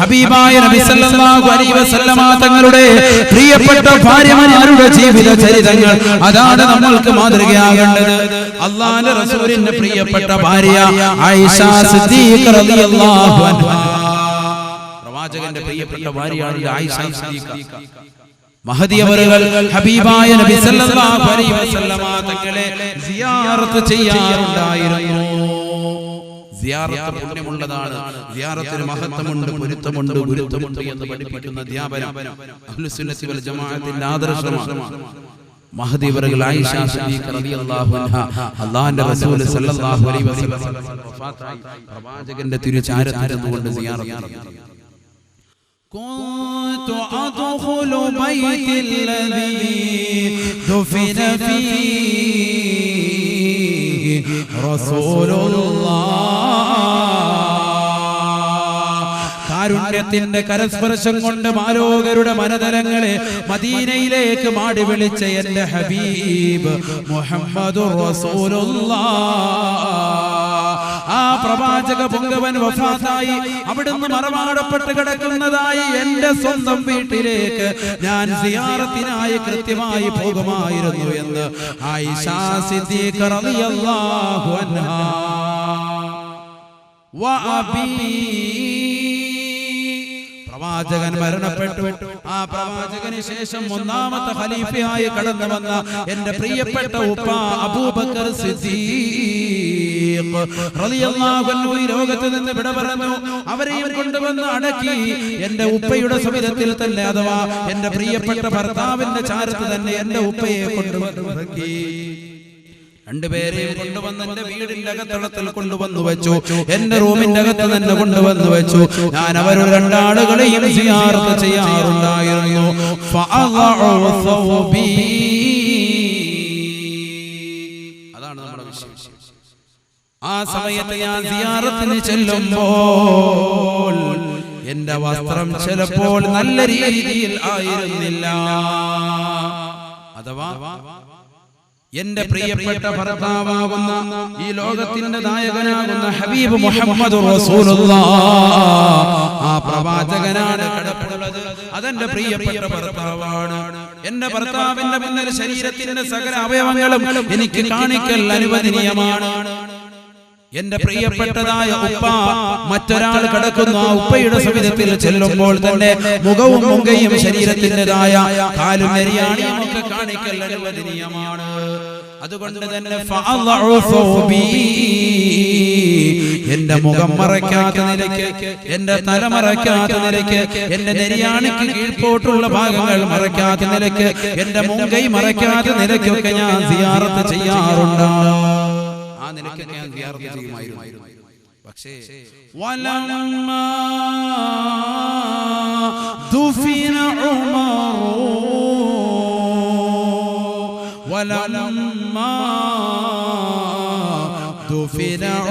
ഹബീബായ നബി അലൈഹി വസല്ലമ തങ്ങളുടെ പ്രിയപ്പെട്ട ഭാര്യമാരുടെ ജീവിത ചരിതങ്ങൾ അതാണ് നമ്മൾക്ക് മാതൃകയാകേണ്ടത്. അള്ളാഹുവിന്റെ റസൂലിന്റെ പ്രിയപ്പെട്ട ഭാര്യ ആയിഷ സിദ്ദീഖ റളിയല്ലാഹു അൻഹ. പ്രവാചകന്റെ പ്രിയപ്പെട്ട ഭാര്യയാണ് ആയിഷ സിദ്ദീഖ. മഹദിയവറുകൾ ഹബീബായ നബി സല്ലല്ലാഹു അലൈഹി വസല്ലമ തങ്ങളെ സിയാറത്ത് ചെയ്യാറുണ്ടായിരുന്നു. സിയാറത്ത് പുണ്യമുള്ളതാണ് സിയാറത്തിന് മഹത്വമുണ്ട് പൊരുത്തമുണ്ട് ഗുരുത്വമുണ്ട് എന്ന് പഠിപ്പിക്കുന്ന അധ്യാപനം അഹ്ലുസുന്നത്തി വൽ ജമാഅത്തിന്റെ ആദർശമാണ് മഹദിവറുകൾ ആയിഷ സിദ്ദീഖ റളിയല്ലാഹു അൻഹ അല്ലാഹുവിന്റെ റസൂൽ സല്ലല്ലാഹു അലൈഹി വസല്ലം വഫാത്തായി പ്രവാചകന്റെ തിരുചാരത്തിരുന്നുകൊണ്ട് സിയാറത്ത് كنت أدخل بيت الذي دفن فيه رسول الله കാരുണ്യത്തിന്റെ കരസ്പർശം കൊണ്ട് മാലോകരുടെ മനതലങ്ങളെ മദീനയിലേക്ക് മാടി വിളിച്ച എന്റെ ഹബീബ് മുഹമ്മദ് ആ പ്രവാചക പൊങ്കവൻ വഫാത്തായി അവിടുന്ന് മറമാടപ്പെട്ട് കിടക്കുന്നതായി എന്റെ സ്വന്തം വീട്ടിലേക്ക് ഞാൻ സിയാറത്തിനായി കൃത്യമായി പോകുമായിരുന്നു എന്ന് ആയിഷ സിദ്ദീഖ റളിയല്ലാഹു അൻഹാ. പ്രവാചകൻ മരണപ്പെട്ടു. ആ പ്രവാചകന് ശേഷം ഒന്നാമത്തെ ഖലീഫയായി കടന്നു വന്ന എന്റെ പ്രിയപ്പെട്ട ഉപ്പ അബൂബക്കർ ലോകത്ത് നിന്ന് വിട പറഞ്ഞു. അവരെയും കൊണ്ടുവന്ന് അടക്കി. എന്റെ ഉപ്പയുടെ സമിതത്തിൽ തന്നെ അഥവാ എന്റെ പ്രിയപ്പെട്ട ഭർത്താവിന്റെ ചാരത്ത് തന്നെ എന്റെ ഉപ്പയെ കൊണ്ടുവന്ന് രണ്ടുപേരെയും കൊണ്ടുവന്ന് എന്റെ വീടിന്റെ അകത്തളത്തിൽ കൊണ്ടുവന്നു വെച്ചു. എന്റെ റൂമിന്റെ അകത്ത് തന്നെ കൊണ്ടുവന്നു വെച്ചു. ഞാൻ അവരുടെ രണ്ടാളുകളെയും സിയാറത്ത് ചെയ്യാറുണ്ടായിരുന്നു. അതാണ് നമ്മുടെ വിശേഷം ആ സമയത്ത് ഞാൻ സിയാറത്തിന് ചെല്ലുമ്പോൾ എന്റെ വസ്ത്രം ചിലപ്പോൾ നല്ല രീതിയിൽ ആയിരുന്നില്ല. അഥവാ എന്റെ പ്രിയപ്പെട്ട ഭർത്താവാകുന്ന ഈ ലോകത്തിന്റെ നായകനാകുന്ന ഹബീബ് മുഹമ്മദ് ആ പ്രവാചകനാണ് കിടപ്പുള്ളത്. അതെന്റെ പ്രിയപ്പെട്ട ഭർത്താവാണ്. എന്റെ ഭർത്താവിന്റെ മുന്നിൽ ശരീരത്തിന്റെ സകല അവയവങ്ങളും എനിക്ക് കാണിക്കൽ അനുവദനീയമാണ്. എന്റെ പ്രിയപ്പെട്ടതായ ഉപ്പ മറ്റൊരാൾ കിടക്കുന്ന ആ ഉപ്പയുടെ സവിധത്തിൽ ചെല്ലുമ്പോൾ തന്നെ മുഖവും മുങ്കയും ശരീരത്തിന്റെതായ കാലും നെരിയാണ് നമുക്ക് കാണിക്കൽ അനുവദനീയമാണ്. അതുകൊണ്ട് തന്നെ എന്റെ മുഖം മറയ്ക്കാത്ത നിലയ്ക്ക് എന്റെ തല മറയ്ക്കാത്ത നിലയ്ക്ക് എന്റെ നെരിയാണിക്ക് കീഴ്പോട്ടുള്ള ഭാഗങ്ങൾ മറയ്ക്കാത്ത നിലയ്ക്ക് എന്റെ മുങ്കൈ മറയ്ക്കാത്ത നിലയ്ക്കൊക്കെ ഞാൻ സിയാറത്ത് ചെയ്യാറുണ്ട്. ആ നിലയ്ക്ക് ഞാൻ സിയാറത്ത് ചെയ്യുമായിരുന്നു. പക്ഷേ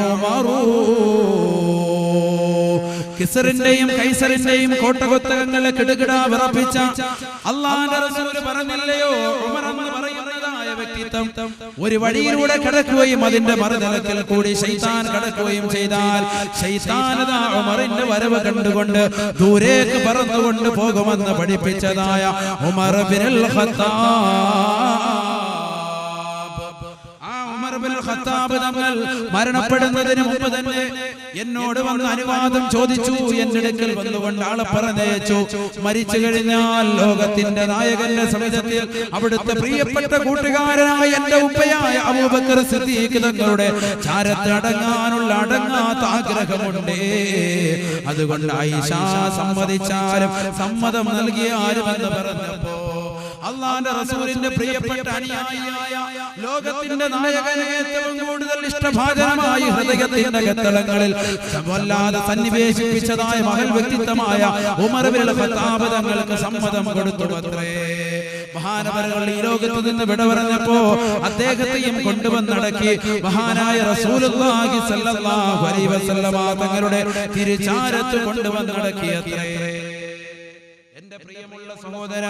ഉമറു കിസറിന്റെയും കൈസറിന്റെയും കോട്ടകൊത്തകങ്ങളെ കിടുകിട വിറപ്പിച്ച അള്ളാന്റെ റസൂൽ പറഞ്ഞില്ലയോ? ഉമർ വ്യക്തിത്വം ഒരു വഴിയിലൂടെ കിടക്കുകയും അതിന്റെ മറുതലത്തിൽ കൂടി ശൈതാൻ കിടക്കുകയും ചെയ്താൽ ശൈതാനത ഉമറിന്റെ വരവ് കണ്ടുകൊണ്ട് ദൂരേക്ക് പറന്നുകൊണ്ട് പോകുമെന്ന് പഠിപ്പിച്ചതായ ഉമർ ബിനുൽ ഖത്താബ് ഖത്താബ് തങ്ങൾ മരണപ്പെടുന്നതിന് മുമ്പ് തന്നെ എന്നോട് വന്ന് അനുവാദം ചോദിച്ചു. എന്റെ അടുക്കൽ വന്നുകൊണ്ട് ആളെ പറഞ്ഞയച്ചു. മരിച്ചു കഴിഞ്ഞാൽ ലോകത്തിന്റെ നായകന്റെ സമിതത്തിൽ അവിടുത്തെ പ്രിയപ്പെട്ട കൂട്ടുകാരനായ എന്റെ ഉപ്പയായ അബൂബക്കർ സിദ്ദീഖ് തങ്ങളുടെ ചാരത്തെ അടങ്ങാനുള്ള അടങ്ങാത്ത ആഗ്രഹമുണ്ട്. അതുകൊണ്ട് ആയിഷ സമ്മതിച്ചാലും സമ്മതം നൽകിയാലും എന്ന് പറഞ്ഞപ്പോ അള്ളാന്റെ റസൂലിന്റെ പ്രിയപ്പെട്ട അനുയായിയായ ലോകത്തിന്റെ നായകനെ ഏറ്റവും കൂടുതൽ ഇഷ്ടഭാജനമായി ഹൃദയത്തിന്റെ കത്തളങ്ങളിൽ വല്ലാതെ സന്നിവേശിപ്പിച്ചതായ മഹൽ വ്യക്തിത്വമായ ഉമർവിലുള്ള പ്രതാപതങ്ങൾക്ക് തങ്ങൾക്ക് സമ്മതം കൊടുത്തു അത്രേ മഹാനവരകൾ ഈ ലോകത്ത് നിന്ന് വിട പറഞ്ഞപ്പോ അദ്ദേഹത്തെയും കൊണ്ടുവന്നടക്കി മഹാനായ റസൂലുള്ളാഹി സ്വല്ലല്ലാഹു അലൈഹി വസല്ലമ തങ്ങളുടെ തിരുചാരത്ത് കൊണ്ടുവന്നടക്കി അത്രേ എന്റെ പ്രിയമുള്ള സഹോദര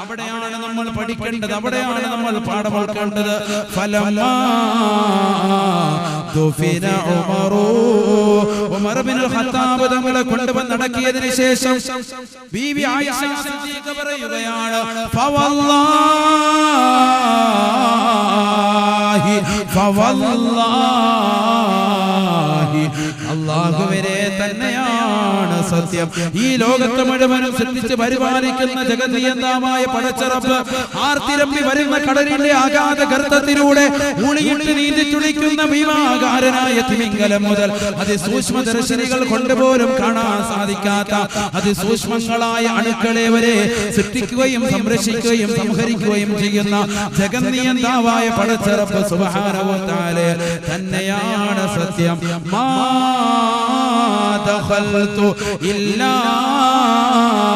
അവിടെയാണ് നമ്മൾ പഠിക്കേണ്ടത് അവിടെയാണ് നമ്മൾ പാഠം ഉൾക്കൊണ്ടത് ഫലമാ ദുഫിന ഉമറു. ഉമർ ബിൻ ഖത്താബ് തങ്ങളെ കൊണ്ടുവന്ന് നടക്കിയതിന് ശേഷം ബീവി പറയുകയാണ് ഫവല്ലാഹി ഫവല്ലാഹി അല്ലാഹുവരെ തന്നെയാണ് സത്യം. ഈ ലോകത്ത് മുഴുവനും ശ്രദ്ധിച്ച് പരിപാലിക്കുന്ന ജഗതിയന്താമായ പടച്ചറപ്പ് ആർത്തിരമ്പി വരുന്ന കടലിന്റെ അഗാധ ഗർത്തത്തിലൂടെ ഉളിയിട്ട് നീന്തി തുടിക്കുന്ന ഭീമാകാരനായ തിമിംഗലം മുതൽ അതിസൂക്ഷ്മ ദർശനികൾ കൊണ്ടുപോലും കാണാൻ സാധിക്കാത്ത അതിസൂക്ഷ്മങ്ങളായ അണുക്കളെ വരെ സൃഷ്ടിക്കുകയും സംരക്ഷിക്കുകയും സംഹരിക്കുകയും ചെയ്യുന്ന ജഗന്നിയന്താവായ പടച്ചറപ്പ് സുബഹാനവത്താലെ തന്നെയാണ് സത്യം. മാ دخلت إلا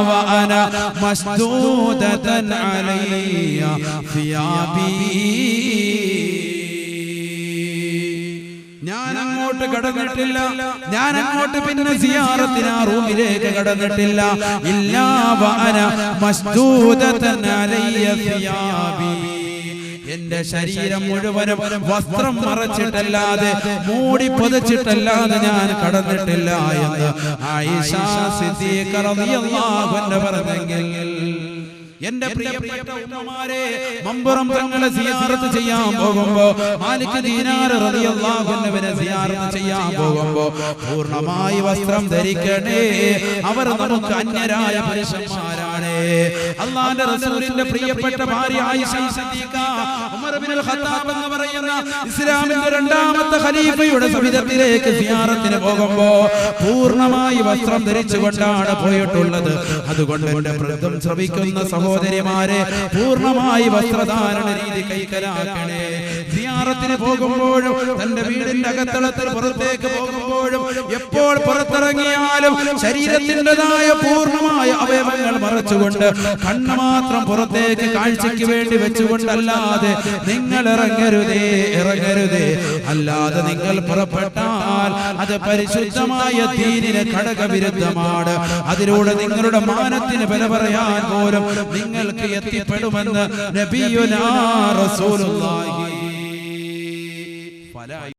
وأنا مشدودة علي ثيابي ഞാൻ അങ്ങോട്ട് കടന്നിട്ടില്ല ഞാൻ അങ്ങോട്ട് പിന്നെ സിയാറത്തിന് ആ റൂമിലേക്ക് കടന്നിട്ടില്ല ഇല്ലാ വഅന മസ്ദൂദതൻ അലയ്യ സിയാബി എന്റെ ശരീരം മുഴുവനും വസ്ത്രം മറച്ചിട്ടല്ലാതെ മൂടി പൊതിച്ചിട്ടല്ലാതെ ഞാൻ കടന്നിട്ടില്ല എന്ന് പറഞ്ഞെങ്കിൽ എന്റെ പ്രിയപ്പെട്ട ഉമ്മമാരെ മമ്പുറം തങ്ങളെ സിയാറത്ത് ചെയ്യാൻ പോകുമ്പോ മാലിക് ദീനാർ റളിയല്ലാഹു അൻഹുവിനെ സിയാറത്ത് ചെയ്യാൻ പോകുമ്പോ പൂർണമായി വസ്ത്രം ധരിക്കണേ അവർ നമുക്ക് അന്യരായ പുരുഷന്മാരാണ് അള്ളാന്റെ റസൂലിന്റെ പ്രിയപ്പെട്ട ഭാര്യ ആയിഷ സിദ്ദീഖ ഉമർ ഇബ്നുൽ ഖത്താബ് എന്ന് പറയുന്ന ഇസ്ലാമിന്റെ രണ്ടാമത്തെ ഖലീഫയുടെ സവിധത്തിലേക്ക് സിയാറത്തിന് പോകുമ്പോ പൂർണമായി വസ്ത്രം ധരിച്ചുകൊണ്ടാണ് പോയിട്ടുള്ളത്. അതുകൊണ്ട് എന്റെ വൃദ്ധം ശ്രമിക്കുന്ന സഹോദരിമാരെ പൂർണമായി വസ്ത്രധാരണ രീതി കൈക്കലാക്കണേ. സിയാറത്തിന് പോകുമ്പോഴും തന്റെ വീടിന്റെ അകത്തളത്തിൽ പുറത്തേക്ക് പോകുമ്പോഴും എപ്പോൾ പുറത്തിറങ്ങിയാലും ശരീരത്തിന്റെതായ പൂർണമായ അവയവങ്ങൾ മറച്ചുകൊണ്ട് കണ്ണ് മാത്രം പുറത്തേക്ക് കാഴ്ചയ്ക്ക് വേണ്ടി വെച്ചുകൊണ്ടല്ലാതെ നിങ്ങൾ ഇറങ്ങരുതേ ഇറങ്ങരുതേ. അല്ലാതെ നിങ്ങൾ പുറപ്പെട്ടാൽ അത് പരിശുദ്ധമായ തീരിന് ഘടകവിരുദ്ധമാണ്. അതിലൂടെ നിങ്ങളുടെ മാനത്തിന് വില പറയാൻ പോലും നിങ്ങൾക്ക് എത്തിപ്പെടുമെന്ന് നബിയുനാ റസൂലുള്ളാഹി لا